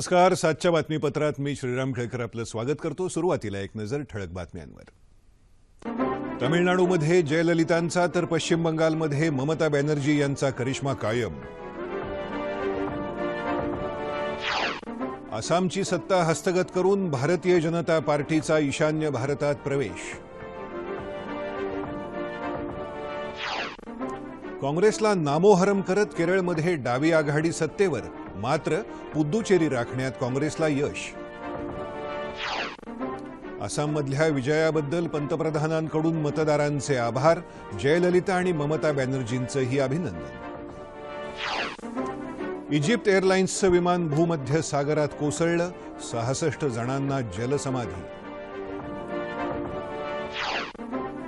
नमस्कार सातच्या बातमीपत्रात मी श्रीराम खेळकर आपलं स्वागत करतो. सुरुवातीला एक नजर ठळक बातम्यांवर. तमिळनाडूमध्ये जयललितांचा तर पश्चिम बंगालमध्ये ममता बॅनर्जी यांचा करिश्मा कायम. आसामची सत्ता हस्तगत करून भारतीय जनता पार्टीचा ईशान्य भारतात प्रवेश. काँग्रेसला नामोहरम करत केरळमध्ये डावी आघाडी सत्तेवर. मात्र पुद्दुचेरी राखण्यात काँग्रेसला यश. आसाममधल्या विजयाबद्दल पंतप्रधानांकडून मतदारांचे आभार जयललिता आणि ममता बॅनर्जींचंही अभिनंदन. इजिप्त एअरलाइन्सचं विमान भूमध्य सागरात कोसळलं सहासष्ट जणांना जलसमाधी.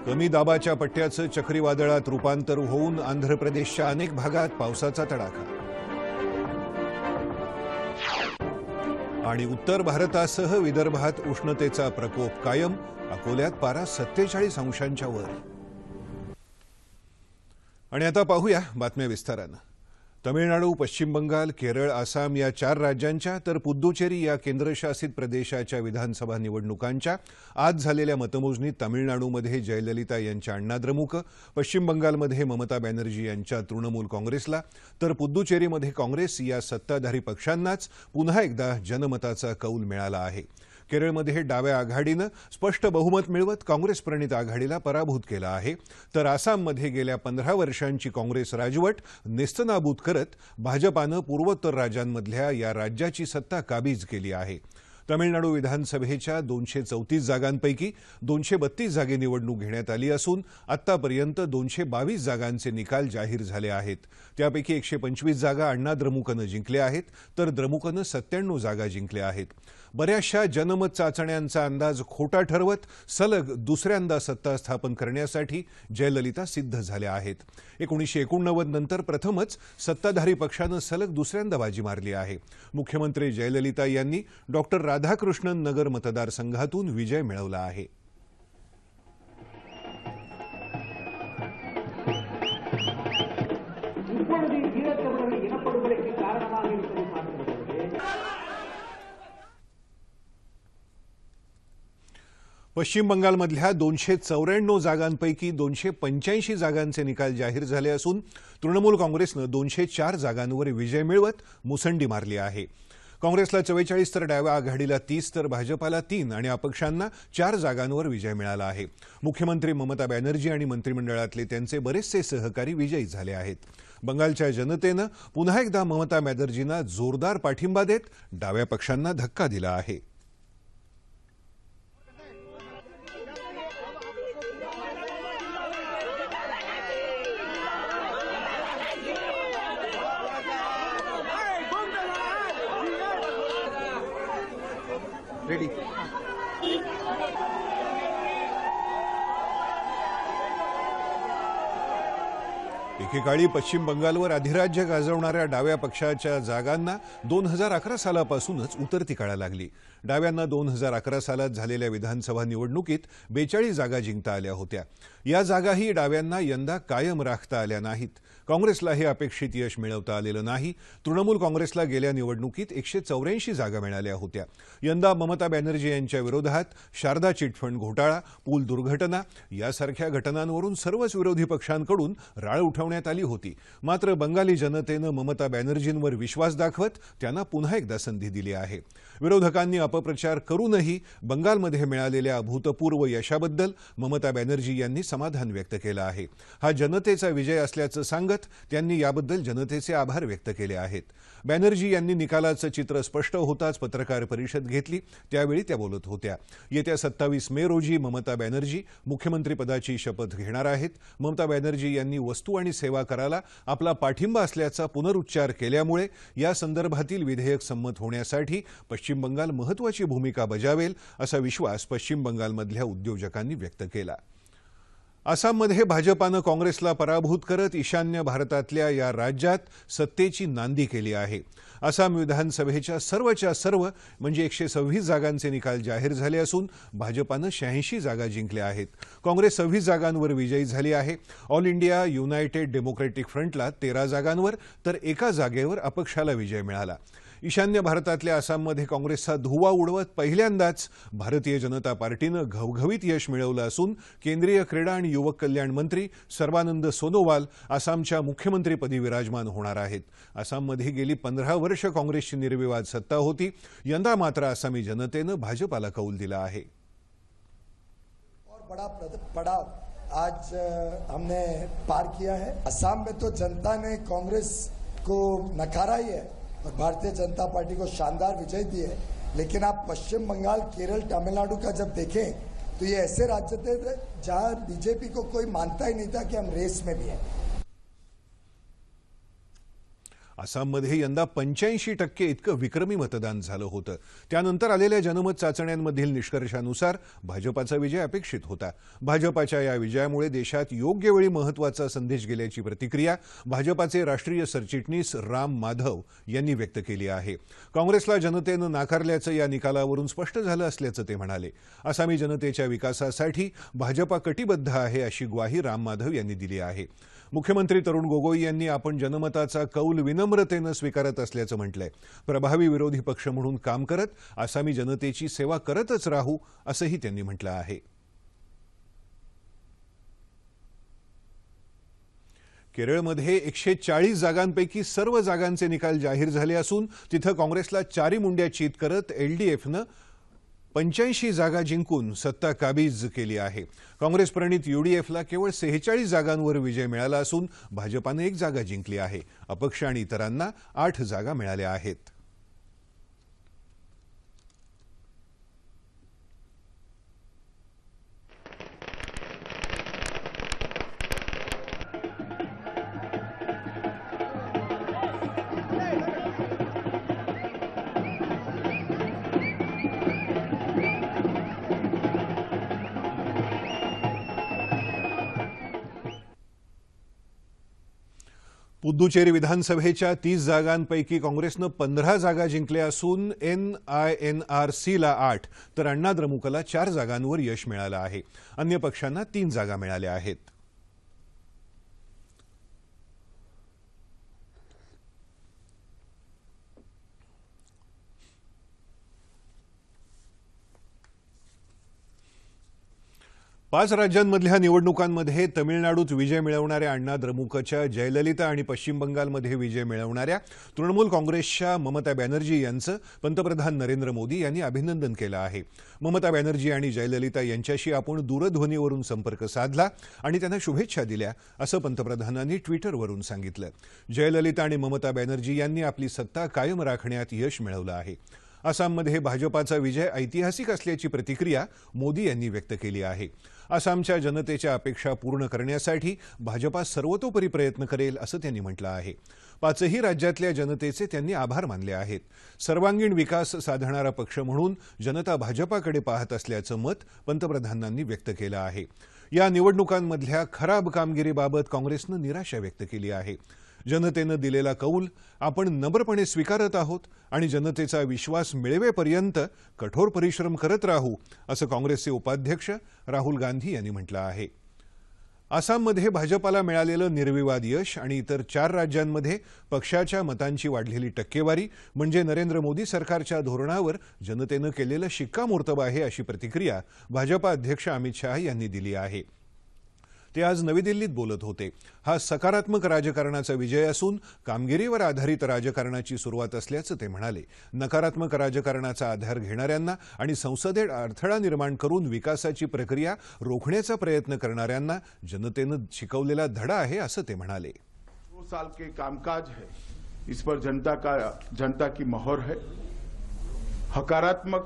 कमी दाबाच्या पट्ट्याचं चक्रीवादळात रूपांतर होऊन आंध्र प्रदेशच्या अनेक भागात पावसाचा तडाखा. आणि उत्तर भारतासह विदर्भात उष्णतेचा प्रकोप कायम अकोल्यात पारा सत्तेचाळीस अंशांच्या वर. आणि आता पाहूया बातम्या विस्तारानं. तमिळनाडू पश्चिम बंगाल केरळ आसाम या चार राज्यांच्या तर पुद्दुचेरी या केंद्रशासित प्रदेशाच्या विधानसभा निवडणुकांच्या आज झालेल्या मतमोजणीत तामिळनाडूमध्ये जयललिता यांच्या अण्णाद्रमुक पश्चिम बंगालमध्ये ममता बॅनर्जी यांच्या तृणमूल काँग्रेसला तर पुद्दुचेरीमध्ये काँग्रेस या सत्ताधारी पक्षांनाच पुन्हा एकदा जनमताचा कौल मिळाला आहे. केरळमध्ये डाव्या आघाडीनं स्पष्ट बहुमत मिळवत काँग्रेस प्रणित आघाडीला पराभूत केला आहे. तर आसाममध्ये गेल्या पंधरा वर्षांची काँग्रेस राजवट नेस्तनाबूत करत भाजपानं पूर्वोत्तर राज्यांमधल्या या राज्याची सत्ता काबीज केली आहे. तमिळनाडू विधानसभेच्या दोनशे चौतीस जागांपैकी दोनशे बत्तीस जागे निवडणूक घेण्यात आली असून आत्तापर्यंत दोनशे बावीस जागांचे निकाल जाहीर झाले आहेत. त्यापैकी एकशे पंचवीस जागा अण्णा द्रमुकनं जिंकल्या आहेत तर द्रमुकनं सत्त्याण्णव जागा जिंकल्या आहेत. बऱ्याचशा जनमत चाचण्यांचा अंदाज खोटा ठरवत सलग दुसऱ्यांदा सत्ता स्थापन करण्यासाठी जयललिता सिद्ध झाल्या आहेत. एकोणीसशे एकोणनव्वद नंतर प्रथमच सत्ताधारी पक्षानं सलग दुसऱ्यांदा बाजी मारली आहे. मुख्यमंत्री जयललिता यांनी डॉक्टर राधाकृष्णन नगर मतदारसंघातून विजय मिळवला आहे. पश्चिम बंगालमधल्या दोनशे चौऱ्याण्णव जागांपैकी दोनशे पंच्याऐंशी जागांचे निकाल जाहीर झाले असून तृणमूल काँग्रेसनं दोनशे चार जागांवर विजय मिळवत मुसंडी मारली आहे. काँग्रेसला चव्वेचाळीस तर डाव्या आघाडीला तीस तर भाजपाला तीन आणि अपक्षांना चार जागांवर विजय मिळाला आहे. मुख्यमंत्री ममता बॅनर्जी आणि मंत्रिमंडळातले त्यांचे बरेचसे सहकारी विजयी झाले आहेत. बंगालच्या जनतेनं पुन्हा एकदा ममता बॅनर्जींना जोरदार पाठिंबा देत डाव्या पक्षांना धक्का दिला आहे. एकेकाळी पश्चिम बंगालवर अधिराज्य गाजवणाऱ्या डाव्या पक्षाच्या जागांना दोन हजार अकरा सालापासूनच उतरती काळा लागली. डाव्यांना दोन हजार अकरा सालात झालेल्या विधानसभा निवडणुकीत बेचाळीस जागा जिंकता आल्या होत्या. या जागाही डाव्यांना यंदा कायम राखता आल्या नाहीत. काँग्रेसला हे अपेक्षित यश मिळवता आलेलं नाही. तृणमूल काँग्रेसला गेल्या निवडणुकीत एकशे चौऱ्याऐंशी जागा मिळाल्या होत्या. यंदा ममता बॅनर्जी यांच्या विरोधात शारदा चिटफंड घोटाळा पूल दुर्घटना यासारख्या घटनांवरून सर्वच विरोधी पक्षांकडून राळ उठवण्यात आली होती. मात्र बंगाली जनतेनं ममता बॅनर्जींवर विश्वास दाखवत त्यांना पुन्हा एकदा संधी दिली आहे. विरोधकांनी अपप्रचार करूनही बंगालमध्ये मिळालेल्या अभूतपूर्व यशाबद्दल ममता बॅनर्जी यांनी समाधान व्यक्त केलं आहे. हा जनतेचा विजय असल्याचं सांगत त्यांनी याबद्दल जनतेचे आभार व्यक्त केले आहेत. बॅनर्जी यांनी निकालाचं चित्र स्पष्ट होताच पत्रकार परिषद घेतली. त्यावेळी त्या बोलत होत्या. येत्या सत्तावीस मे रोजी ममता बॅनर्जी मुख्यमंत्रीपदाची शपथ घेणार आहेत. ममता बॅनर्जी यांनी वस्तू आणि सेवा कराला आपला पाठिंबा असल्याचा पुनरुच्चार केल्यामुळे या संदर्भातील विधेयक संमत होण्यासाठी पश्चिम बंगाल महत्वाची भूमिका बजावेल असा विश्वास पश्चिम बंगालमधल्या उद्योजकांनी व्यक्त केला. आसाममध्ये भाजपानं काँग्रेसला पराभूत करत ईशान्य भारतातल्या या राज्यात सत्तेची नांदी केली आहे. आसाम विधानसभेच्या सर्वच्या सर्व म्हणजे एकशे सव्वीस जागांचे निकाल जाहीर झाले असून भाजपानं शहाऐंशी जागा जिंकल्या आहेत. काँग्रेस सव्वीस जागांवर विजयी झाली आहे. ऑल इंडिया युनायटेड डेमोक्रेटिक फ्रंटला तेरा जागांवर तर एका जागेवर अपक्षाला विजय मिळाला. ईशान्य भारतातल्या आसाममध्ये काँग्रेसचा धुवा उडवत पहिल्यांदाच भारतीय जनता पार्टीनं घवघवीत यश मिळवलं असून केंद्रीय क्रीडा आणि युवक कल्याण मंत्री सर्वानंद सोनोवाल आसामच्या मुख्यमंत्रीपदी विराजमान होणार आहेत. आसाममध्ये गेली पंधरा वर्ष काँग्रेसची निर्विवाद सत्ता होती. यंदा मात्र आसामी जनतेनं भाजपाला कौल दिला आहे. और बड़ा पड़ाव आज हमने पार किया है। असम में तो जनता ने कांग्रेस को नकारा ही है। और भारतीय जनता पार्टी को शानदार विजय दी है। लेकिन आप पश्चिम बंगाल, केरल, तमिलनाडु का जब देखें तो ये ऐसे राज्य थे जहाँ बीजेपी को कोई मानता ही नहीं था कि हम रेस में भी हैं। आसाममध्ये यंदा पंच्याऐंशी टक्के इतकं विक्रमी मतदान झालं होतं. त्यानंतर आलेल्या जनमत चाचण्यांमधील निष्कर्षानुसार भाजपाचा विजय अपेक्षित होता. भाजपाच्या या विजयामुळे देशात योग्य वेळी महत्त्वाचा संदेश गेल्याची प्रतिक्रिया भाजपाचे राष्ट्रीय सरचिटणीस राम माधव यांनी व्यक्त केली आहे. काँग्रेसला जनतेनं नाकारल्याचं या निकालावरून स्पष्ट झालं असल्याचं ते म्हणाले. आसामी जनतेच्या विकासासाठी भाजपा कटिबद्ध आहे अशी ग्वाही राम माधव यांनी दिली आहे. मुख्यमंत्री तरुण गोगोई यांनी आपण जनमताचा कौल विनम्रतेनं स्वीकारत असल्याचं म्हटलंय. प्रभावी विरोधी पक्ष म्हणून काम करत आसामी जनतेची सेवा करतच राहू असंही त्यांनी म्हटलं आहे. केरळमध्ये एकशे चाळीस जागांपैकी सर्व जागांचे निकाल जाहीर झाले असून तिथं काँग्रेसला चारी मुंड्या चित करत एलडीएफनं पंच्याऐंशी जागा जिंकून सत्ता काबीज केली आहे. काँग्रेस प्रणित युडीएफला केवळ सेहेचाळीस जागांवर विजय मिळाला असून भाजपानं एक जागा जिंकली आहे. अपक्ष आणि इतरांना आठ जागा मिळाल्या आहेत. पुद्दुचेरी विधानसभेच्या तीस जागांपैकी काँग्रेसनं पंधरा जागा जिंकल्या असून एन आय एन आर सीला आठ तर अण्णा द्रमुकला चार जागांवर यश मिळालं आहे. अन्य पक्षांना तीन जागा मिळाल्या आहेत. पाच राज्यांमधल्या निवडणुकांमध्ये तमिळनाडूत विजय मिळवणाऱ्या अण्णा द्रमुकच्या जयललिता आणि पश्चिम बंगालमध्ये विजय मिळवणाऱ्या तृणमूल काँग्रेसच्या ममता बॅनर्जी यांचं पंतप्रधान नरेंद्र मोदी यांनी अभिनंदन केलं आहे. ममता बॅनर्जी आणि जयललिता यांच्याशी आपण दूरध्वनीवरून संपर्क साधला आणि त्यांना शुभेच्छा दिल्या असं पंतप्रधानांनी ट्विटरवरून सांगितलं. जयललिता आणि ममता बॅनर्जी यांनी आपली सत्ता कायम राखण्यात यश मिळवलं आहे. आसाममध्ये भाजपाचा विजय ऐतिहासिक असल्याची प्रतिक्रिया मोदी यांनी व्यक्त केली आहे. आसामच्या जनतेच्या अपेक्षा पूर्ण करण्यासाठी भाजपा सर्वतोपरी प्रयत्न करेल असं त्यांनी म्हटलं आहे. पाचही राज्यातल्या जनतेचे त्यांनी आभार मानले आहेत. सर्वांगीण विकास साधणारा पक्ष म्हणून जनता भाजपाकडे पाहत असल्याचं मत पंतप्रधानांनी व्यक्त केलं आहे. या निवडणुकांमधल्या खराब कामगिरीबाबत काँग्रेसनं निराशा व्यक्त केली आहे. जनतेनं दिलेला कौल आपण नम्रपणे स्वीकारत आहोत आणि जनतेचा विश्वास मिळवेपर्यंत कठोर परिश्रम करत राहू असं काँग्रेसचे उपाध्यक्ष राहुल गांधी यांनी म्हटलं आहे. आसाममध्ये भाजपाला मिळालेलं निर्विवाद यश आणि इतर चार राज्यांमध्ये पक्षाच्या मतांची वाढलेली टक्केवारी म्हणजे नरेंद्र मोदी सरकारच्या धोरणावर जनतेनं केलेलं शिक्कामोर्तब आहे अशी प्रतिक्रिया भाजपा अध्यक्ष अमित शहा यांनी दिली आहे. ते आज नवी दिल्लीत बोलत होते. हा सकारात्मक राजकारणाचा विजय असून कामगिरीवर आधारित राजकारणाची सुरुवात असल्याचं ते म्हणाले. नकारात्मक राजकारणाचा आधार घेणाऱ्यांना आणि संसदेत अडथळा निर्माण करून विकासाची प्रक्रिया रोखण्याचा प्रयत्न करणाऱ्यांना जनतेनं शिकवलेला धडा आहे असं ते म्हणाले. दो साल के कामकाज है. इस पर जनता का जनता की मोहर है. हकारात्मक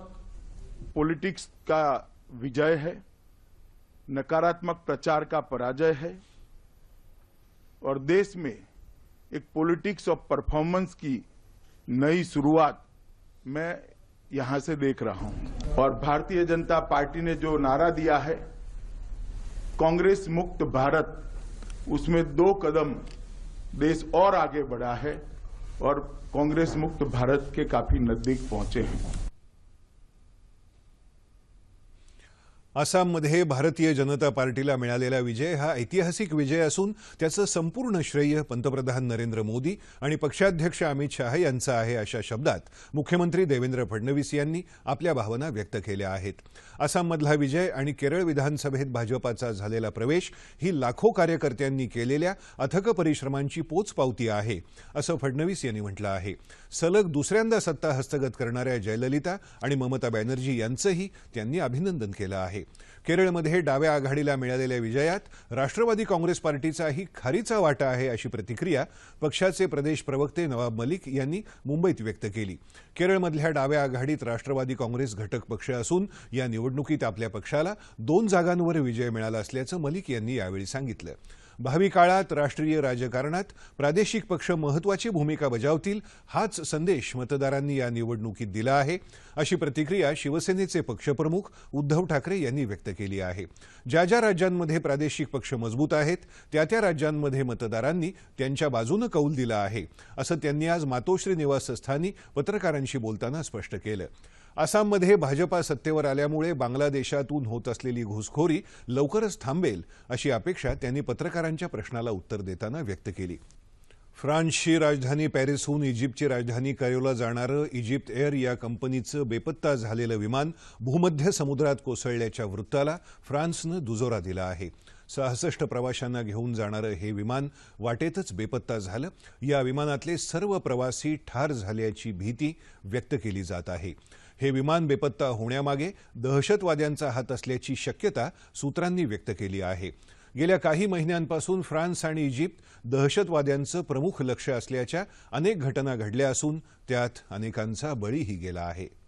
पॉलिटिक्स का विजय है. नकारात्मक प्रचार का पराजय है और देश में एक पॉलिटिक्स ऑफ़ परफॉर्मेंस की नई शुरुआत मैं यहाँ से देख रहा हूँ। और भारतीय जनता पार्टी ने जो नारा दिया है, कांग्रेस मुक्त भारत, उसमें दो कदम देश और आगे बढ़ा है और कांग्रेस मुक्त भारत के काफ़ी नज़दीक पहुँचे हैं। आसाममध्ये भारतीय जनता पार्टीला मिळालेला विजय हा ऐतिहासिक विजय असून त्याचं संपूर्ण श्रेय पंतप्रधान नरेंद्र मोदी आणि पक्षाध्यक्ष अमित शहा यांचं आहे अशा शब्दात मुख्यमंत्री देवेंद्र फडणवीस यांनी आपल्या भावना व्यक्त केल्या आहेत. आसाममधला विजय आणि केरळ विधानसभेत भाजपाचा झालेला प्रवेश ही लाखो कार्यकर्त्यांनी केलेल्या अथक परिश्रमांची पोचपावती आहे असं फडणवीस यांनी म्हटलं आहे. सलग दुसऱ्यांदा सत्ता हस्तगत करणाऱ्या जयललिता आणि ममता बॅनर्जी यांचंही त्यांनी अभिनंदन केलं आहे. केरळमध्ये डाव्या आघाडीला मिळालेल्या विजयात राष्ट्रवादी काँग्रेस पार्टीचाही खारीचा वाटा आहे अशी प्रतिक्रिया पक्षाचे प्रदेश प्रवक्ते नवाब मलिक यांनी मुंबईत व्यक्त केली. केरळमधल्या डाव्या आघाडीत राष्ट्रवादी काँग्रेस घटक पक्ष असून या निवडणुकीत आपल्या पक्षाला दोन जागांवर विजय मिळाला असल्याचं मलिक यांनी यावेळी सांगितलं. भावी काळात राष्ट्रीय राजकारणात प्रादेशिक पक्ष महत्वाची भूमिका बजावतील हाच संदेश मतदारांनी या निवडणुकीत दिला आहे. अशी प्रतिक्रिया शिवसेनेचे पक्षप्रमुख उद्धव ठाकरे यांनी व्यक्त केली आहे. ज्या ज्या राज्यांमध्ये प्रादेशिक पक्ष मजबूत आहेत त्या त्या राज्यांमध्ये मतदारांनी त्यांच्या बाजूनं कौल दिला आहे असं त्यांनी आज मातोश्री निवासस्थानी पत्रकारांशी बोलताना स्पष्ट केलं. आसाममध्ये भाजपा सत्तेवर आल्यामुळे बांगलादेशातून होत असलेली घुसखोरी लवकरच थांबेल अशी अपेक्षा त्यांनी पत्रकारांच्या प्रश्नाला उत्तर देताना व्यक्त केली. फ्रान्सची राजधानी पॅरिसहून इजिप्तची राजधानी कायोला जाणारं इजिप्त एअर या कंपनीचं बेपत्ता झालेलं विमान भूमध्य समुद्रात कोसळल्याच्या वृत्ताला फ्रान्सनं दुजोरा दिला आहे. सहासष्ट प्रवाशांना घेऊन जाणारं हे विमान वाटेतच बेपत्ता झालं. या विमानातले सर्व प्रवासी ठार झाल्याची भीती व्यक्त केली जात आहे. हे विमान बेपत्ता होण्यामागे दहशतवाद्यांचा हात असल्याची शक्यता सूत्रांनी व्यक्त केली आहे. गेल्या काही महिन्यांपासून फ्रान्स आणि इजिप्त दहशतवाद्यांचं प्रमुख लक्ष असल्याच्या अनेक घटना घडल्या असून त्यात अनेकांचा बळीही गेला आहे.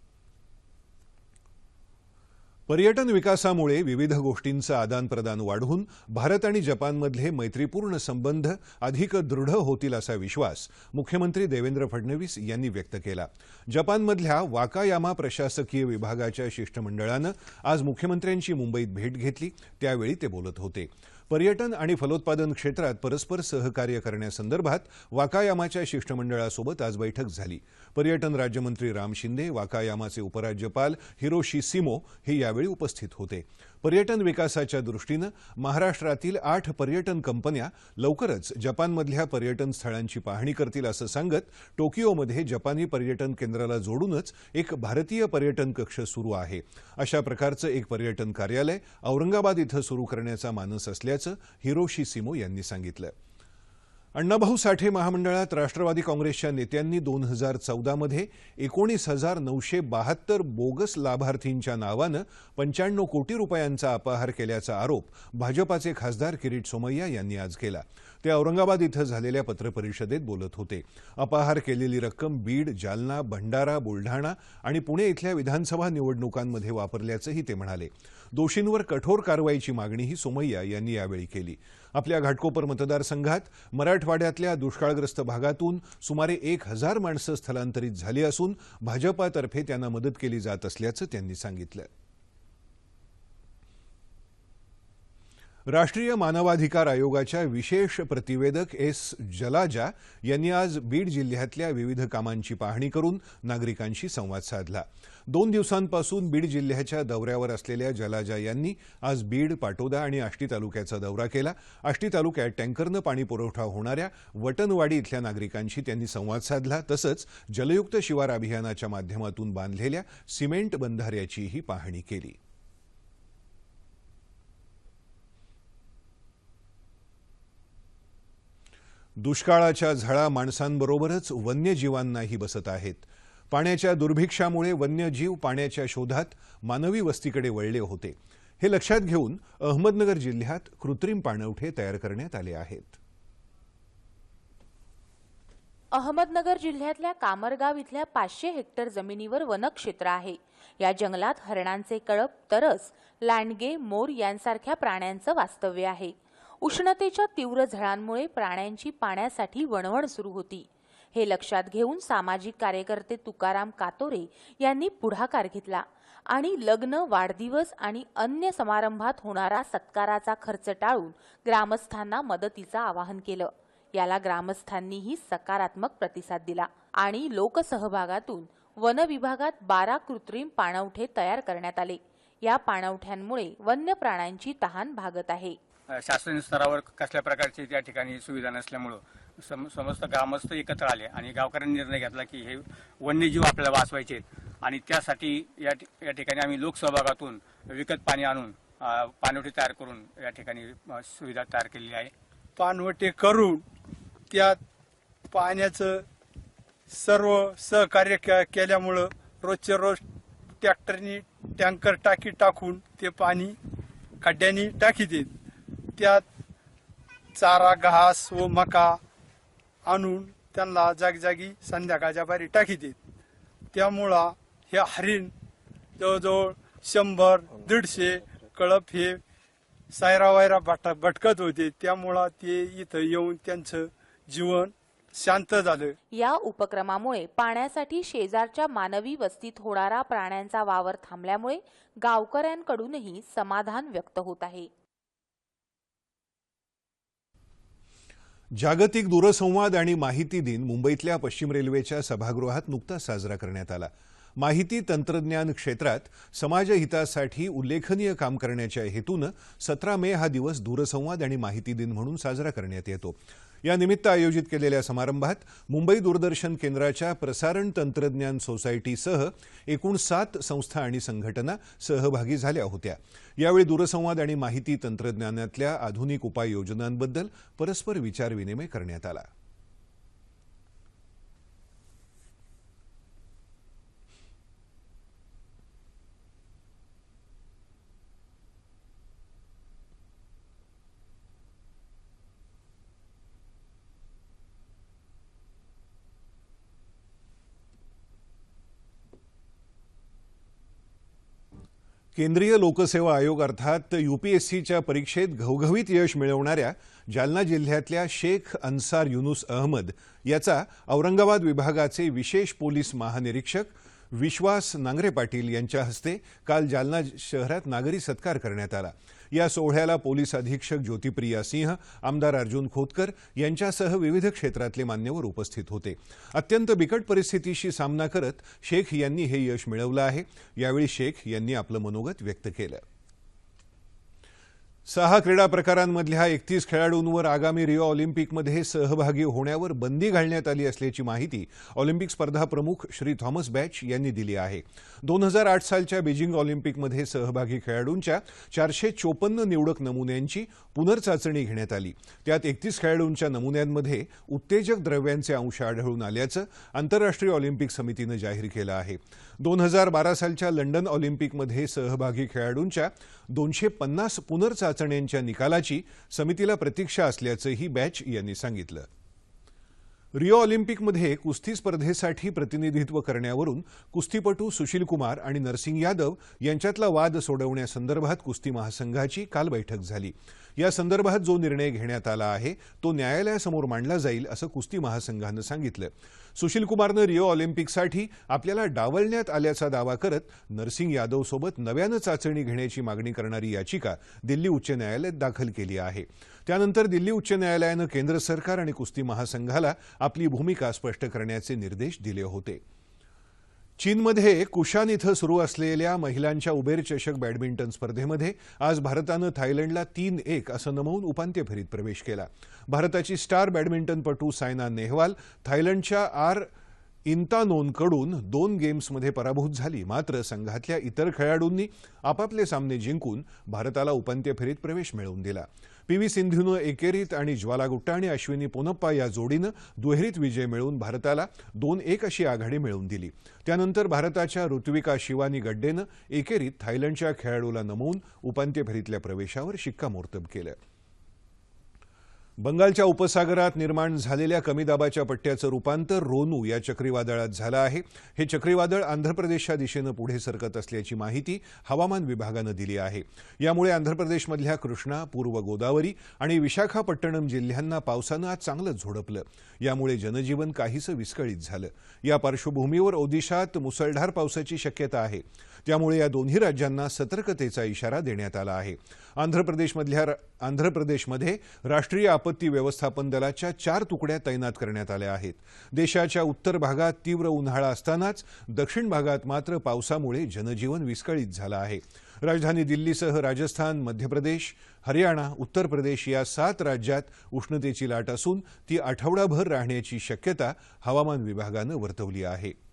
पर्यटन विकासामुळे विविध गोष्टींचं आदानप्रदान वाढून भारत आणि जपानमधले मैत्रीपूर्ण संबंध अधिक दृढ होतील असा विश्वास मुख्यमंत्री देवेंद्र फडणवीस यांनी व्यक्त केला. जपानमधल्या वाकायामा प्रशासकीय विभागाच्या शिष्टमंडळानं आज मुख्यमंत्र्यांची मुंबईत भेट घेतली. त्यावेळी ते बोलत होते. पर्यटन आणि फलोत्पादन क्षेत्रात परस्पर सहकार्य करण्यासंदर्भात वाकायामाच्या शिष्टमंडळासोबत आज बैठक झाली. पर्यटन राज्यमंत्री राम शिंदे वाकायामाचे उपराज्यपाल हिरोशी सिमो हे यावेळी उपस्थित होते. पर्यटन विकासाच्या दृष्टीनं महाराष्ट्रातील आठ पर्यटन कंपन्या लवकरच जपानमधल्या पर्यटन स्थळांची पाहणी करतील असं सांगत टोकियोमध्ये जपानी पर्यटन केंद्राला जोडूनच एक भारतीय पर्यटन कक्ष सुरू आहे. अशा प्रकारचं एक पर्यटन कार्यालय औरंगाबाद इथं सुरू करण्याचा मानस असल्याचं हिरोशी सिमो यांनी सांगितलं. अण्णाभाऊ साठे महामंडळात राष्ट्रवादी काँग्रेसच्या नेत्यांनी दोन हजार चौदामध्ये एकोणीस हजार नऊशे बहात्तर बोगस लाभार्थींच्या नावानं पंच्याण्णव कोटी रुपयांचा अपहार केल्याचा आरोप भाजपाचे खासदार किरीट सोमय्या यांनी आज केला. ते औरंगाबाद इथं झालेल्या पत्रपरिषदेत बोलत होते. अपहार केलेली रक्कम बीड जालना भंडारा बुलढाणा आणि पुणे इथल्या विधानसभा निवडणुकांमध्ये वापरल्याचंही ते म्हणाले. दोषींवर कठोर कारवाईची मागणीही सोमय्या यांनी यावेळी केली. आपल्या घाटकोपर मतदारसंघात मराठवाड्यातल्या दुष्काळग्रस्त भागातून सुमारे एक हजार माणसं स्थलांतरित झाली असून भाजपातर्फे त्यांना मदत केली जात असल्याचं त्यांनी सांगितलं. राष्ट्रीय मानवाधिकार आयोगाच्या विशेष प्रतिवेदक एस जलाजा यांनी आज बीड जिल्ह्यातल्या विविध कामांची पाहणी करून नागरिकांशी संवाद साधला. दोन दिवसांपासून बीड जिल्ह्याच्या दौऱ्यावर असलेल्या जलाजा यांनी आज बीड पाटोदा आणि आष्टी तालुक्याचा दौरा केला. आष्टी तालुक्यात टँकरनं पाणी पुरवठा होणाऱ्या वटनवाडी इथल्या नागरिकांशी त्यांनी संवाद साधला. तसंच जलयुक्त शिवार अभियानाच्या माध्यमातून बांधलेल्या सिमेंट बंधाऱ्याचीही पाहणी केली. दुष्काळाच्या झळा माणसांबरोबरच वन्यजीवांनाही बसत आहेत. पाण्याच्या दुर्भिक्षामुळे वन्यजीव पाण्याच्या शोधात मानवी वस्तीकडे वळले होते. हे लक्षात घेऊन अहमदनगर जिल्ह्यात कृत्रिम पाणवठे तयार करण्यात आले आहेत. अहमदनगर जिल्ह्यातल्या कामरगाव इथल्या पाचशे हेक्टर जमिनीवर वनक्षेत्र आहे. या जंगलात हरणांचे कळप तरस लांडगे मोर यांसारख्या प्राण्यांचं वास्तव्य आहे. उष्णतेच्या तीव्र झळांमुळे प्राण्यांची पाण्यासाठी वणवण सुरू होती. हे लक्षात घेऊन सामाजिक कार्यकर्ते तुकाराम कातोरे यांनी पुढाकार घेतला आणि लग्न वाढदिवस आणि अन्य समारंभात होणारा सत्काराचा खर्च टाळून ग्रामस्थांना मदतीचं आवाहन केलं. याला ग्रामस्थांनीही सकारात्मक प्रतिसाद दिला आणि लोकसहभागातून वन विभागात बारा कृत्रिम पाणवठे तयार करण्यात आले. या पाणवठ्यांमुळे वन्य प्राण्यांची तहान भागत आहे. शासकीय स्तरावर कसल्या प्रकारची त्या ठिकाणी सुविधा नसल्यामुळं सम समस्त ग्रामस्थ एकत्र आले आणि गावकऱ्यांनी निर्णय घेतला की हे वन्यजीव आपल्याला वाचवायचे आणि त्यासाठी या ठि- या ठिकाणी आम्ही लोकसहभागातून विकत पाणी आणून अ, तयार करून या ठिकाणी सुविधा तयार केलेली आहे. पानवटे करून त्यात पाण्याचं सर्व सहकार्य केल्यामुळं रोजचे रोज ट्रॅक्टरनी टँकर टाकी टाकून ते पाणी खड्ड्यानी टाकी देत. त्यात चारा घास व मका आणून त्यांना जागजागी संध्याकाळच्या बारी टाकी देत त्यामुळं हे हरिण जवळजवळ शंभर दीडशे कळप हे सायरा वायरा भट भटकत होते. त्यामुळं ते इथं येऊन त्यांचं जीवन शांत झालं. या उपक्रमामुळे पाण्यासाठी शेजारच्या मानवी वस्तीत होणारा प्राण्यांचा वावर थांबल्यामुळे गावकऱ्यांकडूनही समाधान व्यक्त होत आहे. जागतिक दूरसंवाद आणि माहिती दिन मुंबईतल्या पश्चिम रेल्वेच्या सभागृहात नुकताच साजरा करण्यात आला. माहिती तंत्रज्ञान क्षेत्रात समाजहितासाठी उल्लेखनीय काम करण्याच्या हेतूनं सतरा मे हा दिवस दूरसंवाद आणि माहिती दिन म्हणून साजरा करण्यात येतो. या निमित्त आयोजित केलेल्या समारंभात मुंबई दूरदर्शन केंद्राच्या प्रसारण तंत्रज्ञान सोसायटीसह एकूण सात संस्था आणि संघटना सहभागी झाल्या होत्या. यावेळी दूरसंवाद आणि माहिती तंत्रज्ञानातल्या आधुनिक उपाययोजनांबद्दल परस्पर विचारविनिमय करण्यात आला. केंद्रीय लोकसेवा आयोग अर्थात यूपीएससीच्या परीक्षेत घवघवीत यश मिळवणाऱ्या जालना जिल्ह्यातल्या शेख अन्सार युनुस अहमद याचा औरंगाबाद विभागाचे विशेष पोलीस महानिरीक्षक विश्वास नांगरे पाटील यांच्या हस्ते काल जालना शहरात नागरी सत्कार करण्यात आला. या सोहळ्याला पोलीस अधीक्षक ज्योतिप्रिया सिंह आमदार अर्जुन खोतकर यांच्यासह विविध क्षेत्रातले मान्यवर उपस्थित होते. अत्यंत बिकट परिस्थितीशी सामना करत शेख यांनी हे यश मिळवलं आहे. यावेळी शेख यांनी आपलं मनोगत व्यक्त केलं. सहा क्रीडा प्रकारांमधल्या एकतीस खेळाडूंवर आगामी रिओ ऑलिम्पिकमध्ये सहभागी होण्यावर बंदी घालण्यात आली असल्याची माहिती ऑलिम्पिक स्पर्धा प्रमुख श्री थॉमस बॅच यांनी दिली आहे. दोन हजार आठ सालच्या बीजिंग ऑलिम्पिकमध्ये सहभागी खेळाडूंच्या चारशे चोपन्न निवडक नमुन्यांची पुनर्चाचणी घेण्यात आली. त्यात एकतीस खेळाडूंच्या नमुन्यांमध्ये उत्तेजक द्रव्यांचे अंश आढळून आल्याचं आंतरराष्ट्रीय ऑलिम्पिक समितीनं जाहीर केलं आहे. दोन हजार बारा सालच्या लंडन ऑलिम्पिकमध्ये सहभागी खेळाडूंच्या दोनशे पन्नास पुनर्चाचण्यांच्या निकालाची समितीला प्रतीक्षा असल्याचंही बॅच यांनी सांगितलं. रिओ ऑलिम्पिकमध्ये कुस्ती स्पर्धेसाठी प्रतिनिधित्व करण्यावरून कुस्तीपटू सुशील कुमार आणि नरसिंग यादव यांच्यातला वाद सोडवण्यासंदर्भात कुस्ती महासंघाची काल बैठक झाली. या संदर्भात जो निर्णय घेण्यात आला आहे तो न्यायालयासमोर मांडला जाईल असं कुस्ती महासंघानं सांगितलं. सुशील कुमारनं रिओ ऑलिम्पिकसाठी आपल्याला डावलण्यात आल्याचा दावा करत नरसिंग यादवसोबत नव्यानं चाचणी घेण्याची मागणी करणारी याचिका दिल्ली उच्च न्यायालयात दाखल केली आहे. त्यानंतर दिल्ली उच्च न्यायालयानं केंद्र सरकार आणि कुस्ती महासंघाला आपली भूमिका स्पष्ट करण्याचे निर्देश दिले होते. चीनमध्ये कुशान इथं सुरू असलेल्या महिलांच्या उबेर चषक बॅडमिंटन स्पर्धेमध्ये आज भारतानं थायलंडला तीन एक असं नमवून उपांत्य फेरीत प्रवेश केला. भारताची स्टार बॅडमिंटनपटू सायना नेहवाल थायलंडच्या आर इंतानोनकडून दोन गेम्समध्ये पराभूत झाली. मात्र संघातल्या इतर खेळाडूंनी आपापले सामने जिंकून भारताला उपांत्य फेरीत प्रवेश मिळवून दिला. पी व्ही सिंधूनं एकेरीत आणि ज्वाला गुट्टा आणि अश्विनी पोनप्पा या जोडीनं दुहेरीत विजय मिळवून भारताला दोन एक अशी आघाडी मिळवून दिली. त्यानंतर भारताच्या ऋत्विका शिवानी गड्डेनं एकेरीत थायलंडच्या खेळाडूला नमवून उपांत्य फेरीतल्या प्रवेशावर शिक्कामोर्तब केलं. बंगालच्या उपसागरात निर्माण झालेल्या कमी दाबाच्या पट्ट्याचं रूपांतर रोनू या चक्रीवादळात झालं आहे. हे चक्रीवादळ आंध्र प्रदेशच्या दिशेनं पुढे सरकत असल्याची माहिती हवामान विभागानं दिली आहे. यामुळे आंध्र प्रदेशमधल्या कृष्णा पूर्व गोदावरी आणि विशाखापट्टणम जिल्ह्यांना पावसानं आज चांगलंच झोडपलं. यामुळे जनजीवन काहीसं विस्कळीत झालं. या पार्श्वभूमीवर ओदिशात मुसळधार पावसाची शक्यता आहे. त्यामुळे या दोन्ही राज्यांना सतर्कतेचा इशारा देण्यात आला आहे. आंध्र प्रदेशमधल्या आंध्र प्रदेशमध्ये राष्ट्रीय आपत्ती व्यवस्थापन दलाच्या चार तुकड्या तैनात करण्यात आल्या आहेत. देशाच्या उत्तर भागात तीव्र उन्हाळा असतानाच दक्षिण भागात मात्र पावसामुळे जनजीवन विस्कळीत झालं आहे. राजधानी दिल्लीसह राजस्थान मध्य प्रदेश हरियाणा उत्तर प्रदेश या सात राज्यात उष्णतेची लाट असून ती आठवडाभर राहण्याची शक्यता हवामान विभागानं वर्तवली आहे.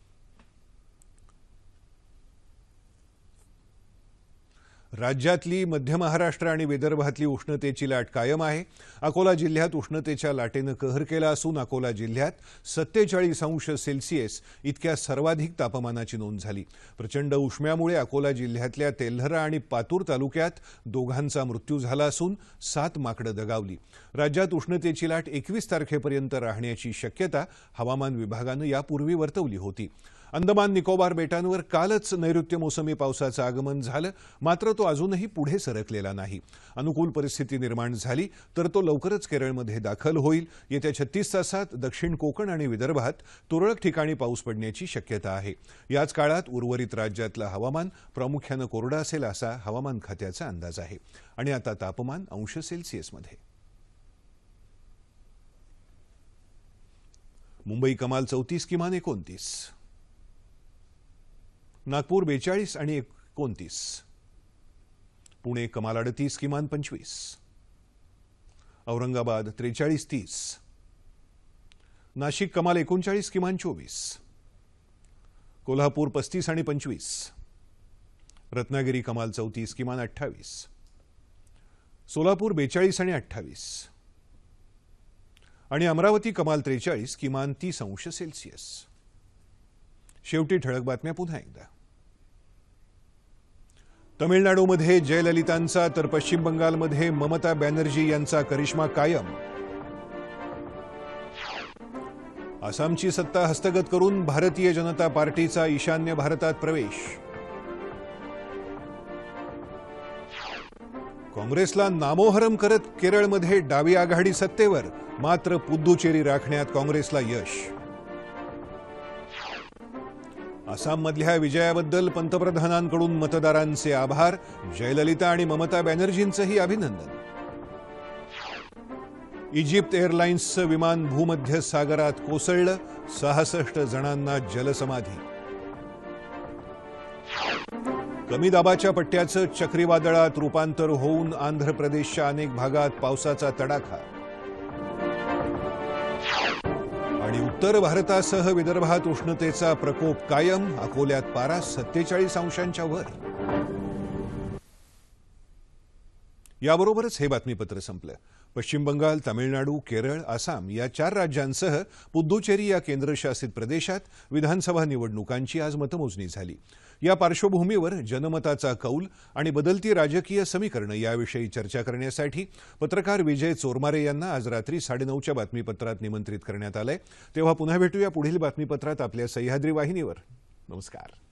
राज्यातली मध्य महाराष्ट्र आणि विदर्भातली उष्णतेची लाट कायम आहे. अकोला जिल्ह्यात उष्णतेच्या लाटेनं कहर केला असून अकोला जिल्ह्यात सत्तेचाळीस अंश सेल्सिअस इतक्या सर्वाधिक तापमानाची नोंद झाली. प्रचंड उष्म्यामुळे अकोला जिल्ह्यातल्या तेल्हरा आणि पातूर तालुक्यात दोघांचा मृत्यू झाला असून सात माकडं दगावली. राज्यात उष्णतेची लाट एकवीस तारखेपर्यंत राहण्याची शक्यता हवामान विभागानं यापूर्वी वर्तवली होती. अंदमान निकोबार बेटांवर कालच नैऋत्य मोसमी पावसाचं आगमन झालं. मात्र तो अजूनही पुढे सरकलेला नाही. अनुकूल परिस्थिती निर्माण झाली तर तो लवकरच केरळमध्ये दाखल होईल. येत्या छत्तीस तासात दक्षिण कोकण आणि विदर्भात तुरळक ठिकाणी पाऊस पडण्याची शक्यता आहे. याच काळात उर्वरित राज्यातलं हवामान प्रामुख्यानं कोरडं असेल असा हवामान खात्याचा अंदाज आहे. आणि आता तापमान अंश सेल्सिअसमध्ये मुंबई कमाल चौतीस किमान एकोणतीस. नागपूर बेचाळीस आणि एकोणतीस. पुणे कमाल अडतीस किमान पंचवीस. औरंगाबाद त्रेचाळीस तीस. नाशिक कमाल एकोणचाळीस किमान चोवीस. कोल्हापूर पस्तीस आणि पंचवीस. रत्नागिरी कमाल चौतीस किमान अठ्ठावीस. सोलापूर बेचाळीस आणि अठ्ठावीस. आणि अमरावती कमाल त्रेचाळीस किमान तीस अंश सेल्सिअस. शेवटी ठळक बातम्या पुन्हा एकदा. तमिळनाडूमध्ये जयललितांचा तर पश्चिम बंगालमध्ये ममता बॅनर्जी यांचा करिश्मा कायम. आसामची सत्ता हस्तगत करून भारतीय जनता पार्टीचा ईशान्य भारतात प्रवेश. काँग्रेसला नामोहरम करत केरळमध्ये डावी आघाडी सत्तेवर मात्र पुद्दुचेरी राखण्यात काँग्रेसला यश. आसाममधल्या विजयाबद्दल पंतप्रधानांकडून मतदारांचे आभार जयललिता आणि ममता बॅनर्जींचंही अभिनंदन. इजिप्त एअरलाइन्सचं विमान भूमध्य सागरात कोसळलं सहासष्ट जणांना जलसमाधी. कमी दाबाच्या पट्ट्याचं चक्रीवादळात रूपांतर होऊन आंध्र प्रदेशच्या अनेक भागात पावसाचा तडाखा. उत्तर भारतासह विदर्भात उष्णतेचा प्रकोप कायम अकोल्यात पारा सत्तेचाळीस अंशांच्या वर. याबरोबरच हे बातमीपत्र संपलं. पश्चिम बंगाल तामिळनाडू केरळ आसाम या चार राज्यांसह पुद्दुचेरी या केंद्रशासित प्रदेशात विधानसभा निवडणुकांची आज मतमोजणी झाली. या पार्श्वभूमीवर जनमताचा कौल आणि बदलती राजकीय समीकरणं याविषयी चर्चा करण्यासाठी पत्रकार विजय चोरमारे यांना आज रात्री साडेनऊच्या बातमीपत्रात निमंत्रित करण्यात आलंय. तेव्हा पुन्हा भेटूया पुढील बातमीपत्रात आपल्या सह्याद्री वाहिनीवर. नमस्कार.